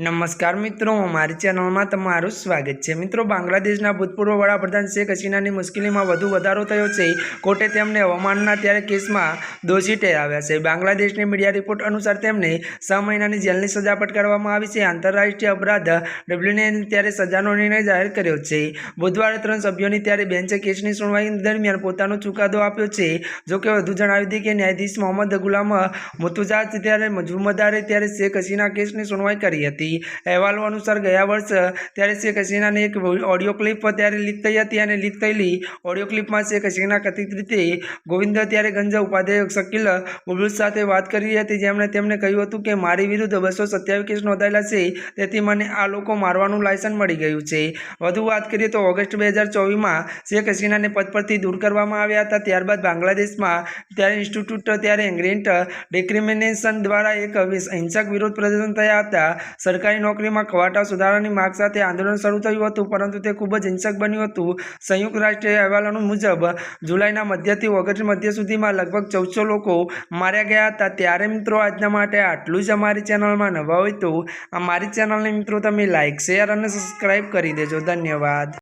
નમસ્કાર મિત્રો, મારી ચેનલમાં તમારું સ્વાગત છે. મિત્રો, બાંગ્લાદેશના ભૂતપૂર્વ વડાપ્રધાન શેખ હસીનાની મુશ્કેલીમાં વધુ વધારો થયો છે. કોર્ટે તેમને અવમાનના ત્યારે કેસમાં દોષી ઠેરાવ્યા છે. બાંગ્લાદેશની મીડિયા રિપોર્ટ અનુસાર તેમને છ મહિનાની જેલની સજા ફટકારવામાં આવી છે. આંતરરાષ્ટ્રીય અપરાધ ડબલ્યુને ત્યારે સજાનો નિર્ણય જાહેર કર્યો છે. બુધવારે ત્રણ સભ્યોની ત્યારે બેન્ચે કેસની સુનવાઈ દરમિયાન પોતાનો ચુકાદો આપ્યો છે. જોકે વધુ જણાવી હતી કે ન્યાયાધીશ મોહમ્મદ ગુલામ મુતુજાજ ત્યારે મજુમદારે ત્યારે શેખ હસીના કેસની સુનવાઈ કરી હતી. અહેવાલો અનુસાર ગયા વર્ષ ત્યારે શેખ હસીનાની એક ઓડિયો ક્લિપ ત્યારે લીક થઈ હતી અને લીક થયેલી ઓડિયો ક્લિપમાં શેખ હસીના કથિત રીતે ગોવિંદ ત્યારે ગંજા ઉપાધ્યાય શકીલ બુબુલ સાથે વાત કરી હતી. જેમણે તેમને કહ્યું હતું કે, મારી વિરુદ્ધ બસો સત્યાવીસ કેસ નોંધાયેલા છે, તેથી મને આ લોકો મારવાનું લાયસન્સ મળી ગયું છે. વધુ વાત કરીએ તો ઓગસ્ટ બે હજાર ચોવીસમાં શેખ હસીનાને પદ પરથી દૂર કરવામાં આવ્યા હતા. ત્યારબાદ બાંગ્લાદેશમાં ત્યારે ઇન્સ્ટિટ્યૂટ ત્યારે એંગ્રેન્ટ ડિક્રિમિનેશન દ્વારા એક હિંસક વિરોધ પ્રદર્શન થયા હતા. સરકારી નોકરીમાં ખવાટા સુધારાની માગ સાથે આંદોલન શરૂ થયું હતું, પરંતુ તે ખૂબ જ હિંસક બન્યું હતું. સંયુક્ત રાષ્ટ્રીય અહેવાલો મુજબ, જુલાઈના મધ્યથી ઓગસ્ટ મધ્ય સુધીમાં લગભગ ચૌદસો લોકો માર્યા ગયા હતા. ત્યારે મિત્રો, આજના માટે આટલું જ અમારી ચેનલમાં નવા હોય તો અમારી ચેનલને મિત્રો, તમે લાઇક શેર અને સબસ્ક્રાઈબ કરી દેજો. ધન્યવાદ.